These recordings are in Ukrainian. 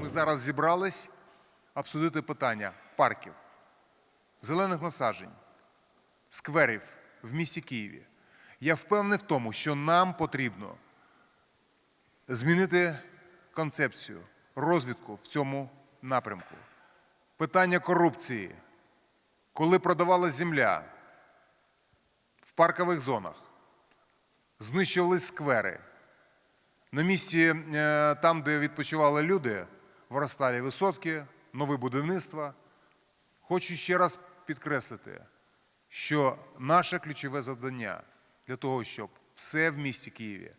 Ми зараз зібрались обсудити питання парків, зелених насаджень, скверів в місті Києві. Я впевнений в тому, що нам потрібно змінити концепцію розвитку в цьому напрямку. Питання корупції, коли продавалась земля в паркових зонах, знищувались сквери. На місці, е, там, де відпочивали люди, виростали висотки, нове будівництво. Хочу ще раз підкреслити, що наше ключове завдання для того, щоб все в місті Києві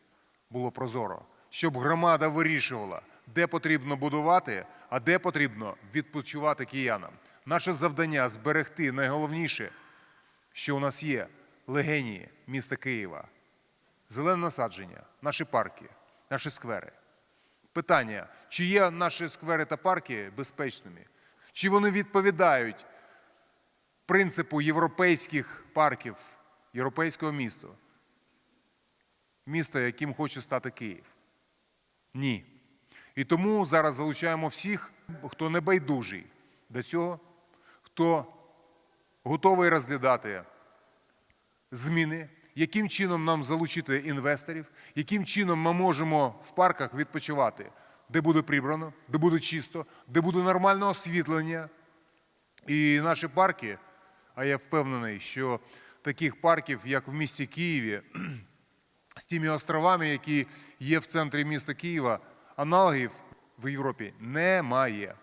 було прозоро, щоб громада вирішувала, де потрібно будувати, а де потрібно відпочивати киянам. Наше завдання зберегти найголовніше, що у нас є легенії міста Києва зелене насадження, наші парки, наші сквери. Питання, чи є наші сквери та парки безпечними? Чи вони відповідають принципу європейських парків, європейського міста? Місто, яким хоче стати Київ? Ні. І тому зараз залучаємо всіх, хто не байдужий до цього, хто готовий розглядати зміни, яким чином нам залучити інвесторів, яким чином ми можемо в парках відпочивати, де буде прибрано, де буде чисто, де буде нормальне освітлення. І наші парки, а я впевнений, що таких парків, як в місті Києві, з тими островами, які є в центрі міста Києва, аналогів в Європі немає.